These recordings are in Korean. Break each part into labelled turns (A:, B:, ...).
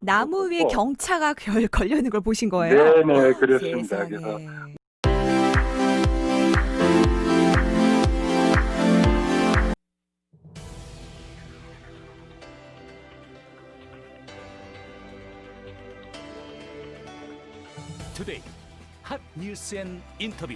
A: 나무 위에
B: 어.
A: 경차가 결, 걸려 있는 걸 보신 거예요?
B: 네네 그렇습니다. 그래서
A: 세상에.
C: 투데이 핫 뉴스 앤 인터뷰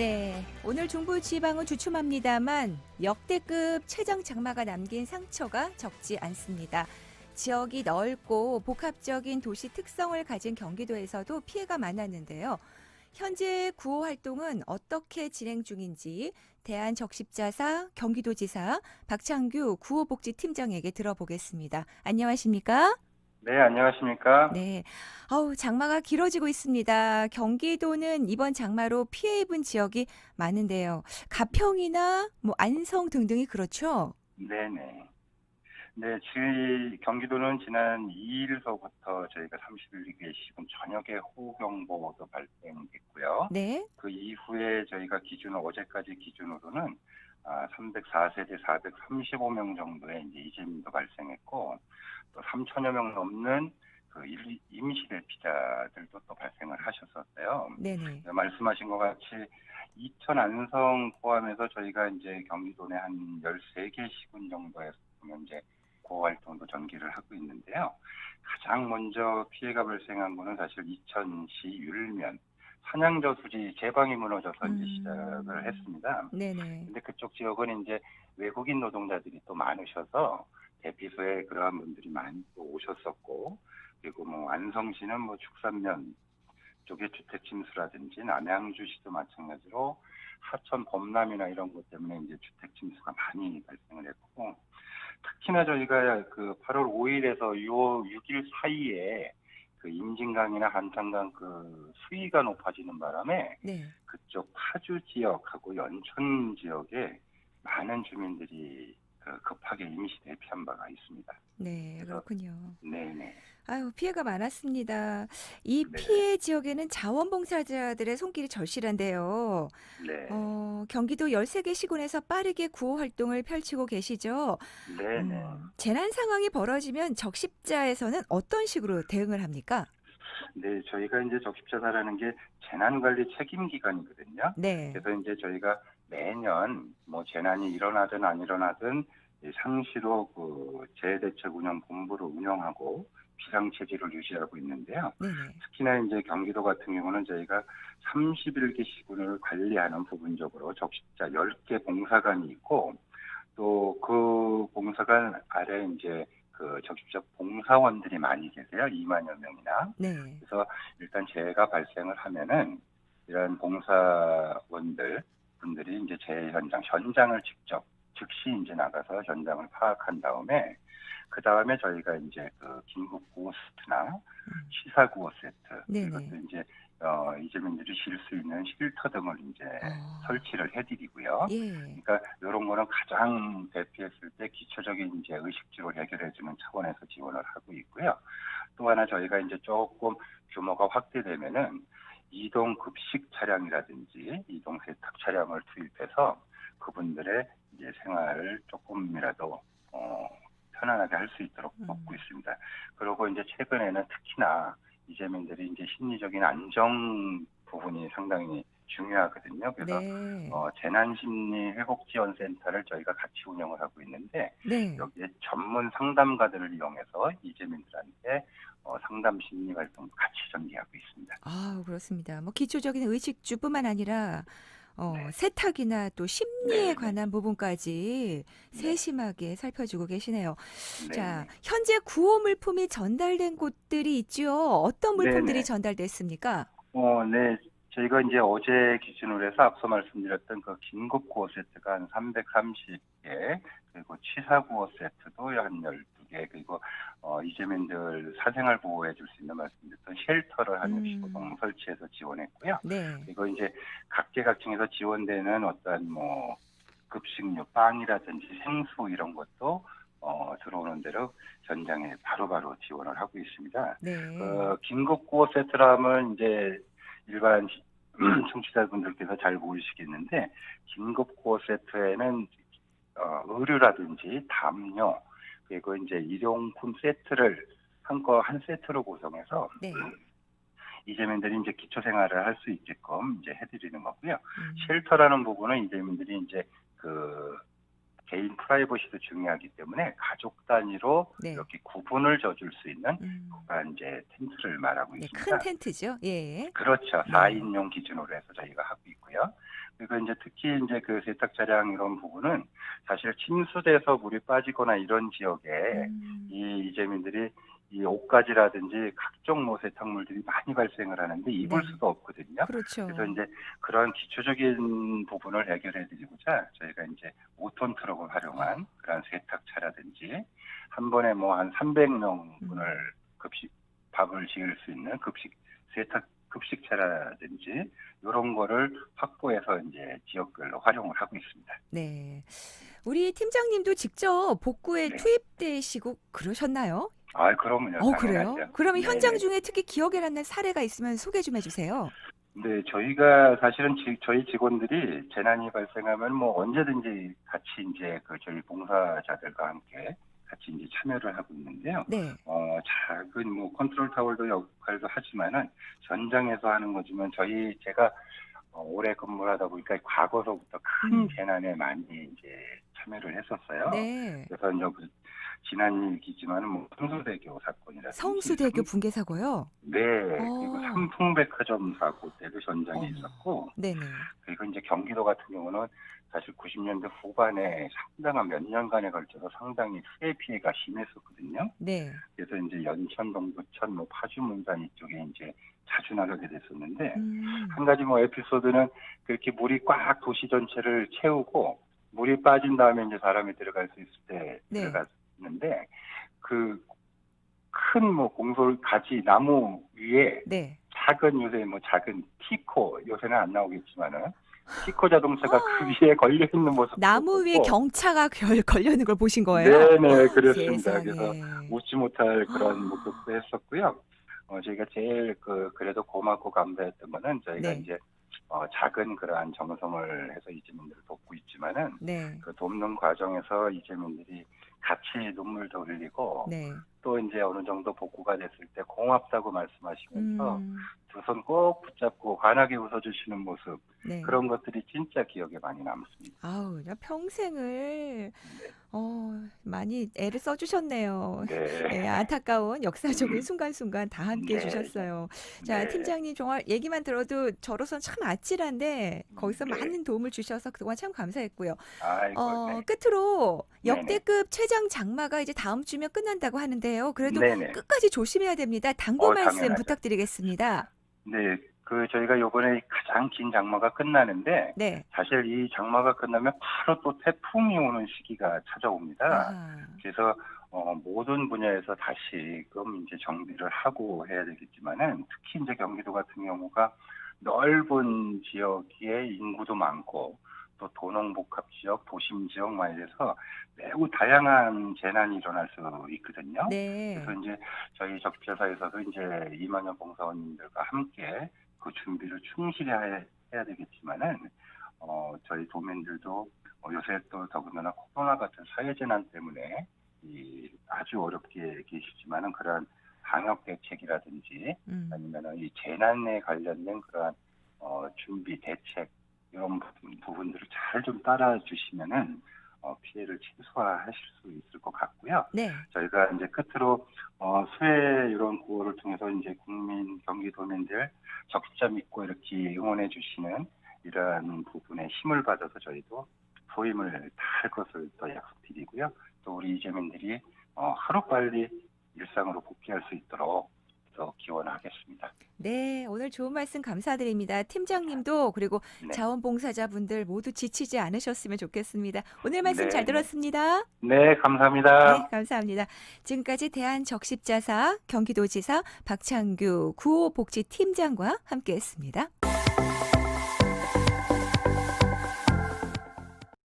A: 네, 오늘 중부 지방은 주춤합니다만 역대급 최장 장마가 남긴 상처가 적지 않습니다. 지역이 넓고 복합적인 도시 특성을 가진 경기도에서도 피해가 많았는데요. 현재 구호 활동은 어떻게 진행 중인지 대한적십자사 경기도지사 박창규 구호복지팀장에게 들어보겠습니다. 안녕하십니까?
B: 네 안녕하십니까?
A: 네. 아우, 장마가 길어지고 있습니다. 경기도는 이번 장마로 피해 입은 지역이 많은데요. 가평이나 뭐 안성 등등이 그렇죠?
B: 네네. 네, 저희 경기도는 지난 2일서부터 저희가 31개 시군 전역에 호우경보도 발생했고요.
A: 네.
B: 그 이후에 저희가 기준 어제까지 기준으로는 아, 304세대 435명 정도의 이제 이재민도 발생했고 또 3천여 명 넘는 그 일- 임시 대피자들도 또 발생을 하셨었어요.
A: 네네.
B: 네, 말씀하신 것 같이 이천 안성 포함해서 저희가 이제 경기도 내 한 13개 시군 정도에서 보면 이제 구호 활동도 전개를 하고 있는데요. 가장 먼저 피해가 발생한 거는 사실 이천시 율면 산양저 수지 제방이 무너져서 이제
A: 음.
B: 시작을 했습니다.
A: 네네.
B: 근데 그쪽 지역은 이제 외국인 노동자들이 또 많으셔서 대피소에 그러한 분들이 많이 또 오셨었고 그리고 뭐 안성시는 뭐 축산면 쪽에 주택 침수라든지 남양주시도 마찬가지로 하천 범람이나 이런 것 때문에 이제 주택 침수가 많이 발생을 했고 특히나 저희가 그 8월 5일에서 6일 사이에 그 임진강이나 한탄강 그 수위가 높아지는 바람에
A: 네.
B: 그쪽 파주 지역하고 연천 지역에 많은 주민들이 그 급하게 임시 대피한 바가 있습니다.
A: 네, 그렇군요.
B: 네 네.
A: 아유, 피해가 많았습니다. 이
B: 네.
A: 피해 지역에는 자원봉사자들의 손길이 절실한데요.
B: 네.
A: 어, 경기도 13개 시군에서 빠르게 구호 활동을 펼치고 계시죠?
B: 네 네.
A: 음, 재난 상황이 벌어지면 적십자에서는 어떤 식으로 대응을 합니까?
B: 네, 저희가 이제 적십자사라는 게 재난관리 책임기관이거든요.
A: 네.
B: 그래서 이제 저희가 매년 뭐 재난이 일어나든 안 일어나든 이 상시로 그 재해대책 운영 본부를 운영하고 비상체제를 유지하고 있는데요.
A: 네네.
B: 특히나 이제 경기도 같은 경우는 저희가 31개 시군을 관리하는 부분적으로 적십자 10개 봉사관이 있고 또 그 봉사관 아래 이제 그 적십자 봉사원들이 많이 계세요. 2만여 명이나.
A: 네.
B: 그래서 일단 재해가 발생을 하면은 이런 봉사원들 분들이 이제 재해 현장 현장을 직접 즉시 이제 나가서 현장을 파악한 다음에 그 다음에 저희가 이제 그 긴급 구호 세트나 시사 구호 세트
A: 네네.
B: 이것도 이제 어 이재민들이 쉴 수 있는 쉴터 등을 이제
A: 어.
B: 설치를 해드리고요.
A: 예.
B: 그러니까 이런 거는 가장 대피했을 때 기초적인 이제 의식주를 해결해주는 차원에서 지원을 하고 있고요. 또 하나 저희가 이제 조금 규모가 확대되면은 이동 급식 차량이라든지 이동 세탁 차량을 투입해서 그분들의 이제 생활을 조금이라도 어, 편안하게 할 수 있도록
A: 음.
B: 돕고 있습니다. 그리고 이제 최근에는 특히나 이재민들이 이제 심리적인 안정 부분이 상당히 중요하거든요. 그래서
A: 네.
B: 어, 재난심리 회복지원센터를 저희가 같이 운영을 하고 있는데
A: 네.
B: 여기에 전문 상담가들을 이용해서 이재민들한테 어, 상담 심리 활동 같이 전개하고 있습니다.
A: 아, 그렇습니다. 뭐 기초적인 의식주뿐만 아니라 어,
B: 네.
A: 세탁이나 또 심리에
B: 네.
A: 관한 부분까지 세심하게 살펴주고 계시네요.
B: 네.
A: 자, 현재 구호 물품이 전달된 곳들이 있죠. 어떤 물품들이
B: 네네.
A: 전달됐습니까?
B: 어, 네. 저희가 이제 어제 기준으로 해서 앞서 말씀드렸던 그 긴급 구호 세트가 한 330개, 그리고 취사 구호 세트도 한 12개, 그리고 어, 이재민들 사생활 보호해 줄 수 있는 말씀드렸던 쉘터를 한
A: 음.
B: 65동 설치해서 지원했고요.
A: 네.
B: 그리고 이제 각계각층에서 지원되는 어떤 뭐 급식류, 빵이라든지 생수 이런 것도 어, 들어오는 대로 현장에 바로바로 지원을 하고 있습니다.
A: 네.
B: 그 긴급 구호 세트라면 이제 일반 시- 청취자분들께서 잘 모르시겠는데 긴급구호 세트에는 어, 의류라든지 담요 그리고 이제 일용품 세트를 한거 한 세트로 구성해서
A: 네.
B: 이재민들이 이제 기초 생활을 할 수 있게끔 이제 해드리는 거고요.
A: 음.
B: 쉘터라는 부분은 이재민들이 이제 그 개인 프라이버시도 중요하기 때문에 가족 단위로
A: 네.
B: 이렇게 구분을 져줄 수 있는
A: 음.
B: 그런 이제 텐트를 말하고
A: 네,
B: 있습니다.
A: 큰 텐트죠. 예.
B: 그렇죠.
A: 네.
B: 4인용 기준으로 해서 저희가 하고 있고요. 그리고 이제 특히 이제 그 세탁 차량 이런 부분은 사실 침수돼서 물이 빠지거나 이런 지역에
A: 음.
B: 이 이재민들이 이 옷가지라든지 각종 뭐 세탁물들이 많이 발생을 하는데 입을
A: 네.
B: 수가 없거든요.
A: 그렇죠.
B: 그래서 이제 그런 기초적인 부분을 해결해 드리고자 저희가 이제 5톤 트럭을 활용한 그런 세탁차라든지 한 번에 뭐 한 300명분을
A: 음.
B: 급식 밥을 지을 수 있는 급식 세탁 급식차라든지 이런 거를 확보해서 이제 지역별로 활용을 하고 있습니다.
A: 네. 우리 팀장님도 직접 복구에
B: 네.
A: 투입되시고 그러셨나요?
B: 아, 그러면요.
A: 어, 그래요?
B: 당연하죠.
A: 그러면
B: 네.
A: 현장 중에 특히 기억에 남는 사례가 있으면 소개 좀 해주세요.
B: 네, 저희가 사실은 지- 저희 직원들이 재난이 발생하면 뭐 언제든지 같이 이제 그 저희 봉사자들과 함께 같이 이제 참여를 하고 있는데요.
A: 네.
B: 어, 작은 뭐 컨트롤 타월도 역할도 하지만은 현장에서 하는 거지만 저희 제가 어, 오래 근무를 하다 보니까 과거서부터 큰
A: 음.
B: 재난에 많이 이제 참여를 했었어요.
A: 네.
B: 그래서 이제 그 지난 일기지만은 뭐 성수대교 사건이라든지
A: 성수대교 붕괴 사고요.
B: 네 그리고
A: 어.
B: 삼풍백화점 사고 때도 현장에
A: 어머.
B: 있었고
A: 네네.
B: 그리고 이제 경기도 같은 경우는 사실 90년대 후반에 상당한 몇 년간에 걸쳐서 상당히 수해 피해가 심했었거든요.
A: 네.
B: 그래서 이제 연천, 동부천, 뭐 파주, 문산 이쪽에 이제 자주 나가게 됐었는데
A: 음.
B: 한 가지 뭐 에피소드는 그렇게 물이 꽉 도시 전체를 채우고 물이 빠진 다음에 이제 사람이 들어갈 수 있을 때
A: 네.
B: 들어갔는데 그 큰 뭐 공솔 가지 나무 위에
A: 네.
B: 작은 요새 뭐 작은 티코 요새는 안 나오겠지만은 티코 자동차가
A: 아.
B: 그 위에 걸려 있는 모습
A: 나무 위에 경차가 결, 걸려 있는 걸 보신 거예요?
B: 네네 그렇습니다.
A: 세상에.
B: 그래서 웃지 못할
A: 아.
B: 그런 모습도 했었고요. 어, 저희가 제일 그 그래도 고맙고 감사했던 거는 저희가
A: 네.
B: 이제 어, 작은 그러한 정성을 해서 이재민들을 돕고 있지만은
A: 네.
B: 그 돕는 과정에서 이재민들이 같이 눈물도 흘리고
A: 네.
B: 또 이제 어느 정도 복구가 됐을 때 고맙다고 말씀하시면서
A: 음.
B: 두손 꼭 붙잡고 환하게 웃어주시는 모습
A: 네.
B: 그런 것들이 진짜 기억에 많이 남습니다.
A: 아우, 그냥 평생을 어, 많이 애를 써주셨네요.
B: 네.
A: 네, 안타까운 역사적인 순간순간 다 함께
B: 네.
A: 해주셨어요. 자,
B: 네.
A: 팀장님 정말 얘기만 들어도 저로선 참 아찔한데 거기서
B: 네.
A: 많은 도움을 주셔서 그동안 참 감사했고요.
B: 아이고,
A: 어,
B: 네.
A: 끝으로. 역대급 최장 장마가 이제 다음 주면 끝난다고 하는데 요. 그래도
B: 네네.
A: 끝까지 조심해야 됩니다. 당부
B: 어,
A: 말씀
B: 당연하죠.
A: 부탁드리겠습니다.
B: 네, 그 저희가 요번에 가장 긴 장마가 끝나는데
A: 네.
B: 사실 이 장마가 끝나면 바로 또 태풍이 오는 시기가 찾아옵니다.
A: 아,
B: 그래서 어, 모든 분야에서 다시금 이제 정비를 하고 해야 되겠지만은 특히 이제 경기도 같은 경우가 넓은 지역에 인구도 많고 또 도농복합 지역, 도심 지역 막 이래서 매우 다양한 재난이 일어날 수 있거든요.
A: 네.
B: 그래서 이제 저희 적폐사에서도 이제 이만현 봉사원님들과 함께 그 준비를 충실히 해- 해야 되겠지만은 어 저희 도민들도 어, 요새 또 더군다나 코로나 같은 사회 재난 때문에 이 아주 어렵게 계시지만은 그러한 방역 대책이라든지
A: 음.
B: 아니면은 이 재난에 관련된 그러한 어 준비 대책 이런 부분, 부분들을 잘 좀 따라 주시면은 어 피해를 최소화하실 수 있을 것 같고요.
A: 네.
B: 저희가 이제 끝으로 어, 수해 이런 구호를 통해서 이제 국민 경기도민들 적자 믿고 이렇게 응원해 주시는 이러한 부분에 힘을 받아서 저희도 소임을 다할 것을 더 약속드리고요. 또 우리 이재민들이 어, 하루 빨리 일상으로 복귀할 수 있도록 더 기원하겠습니다.
A: 네, 오늘 좋은 말씀 감사드립니다. 팀장님도 그리고
B: 네.
A: 자원봉사자분들 모두 지치지 않으셨으면 좋겠습니다. 오늘 말씀 잘
B: 네.
A: 들었습니다.
B: 네, 감사합니다.
A: 네, 감사합니다. 지금까지 대한적십자사 경기도지사 박창규 구호복지팀장과 함께했습니다.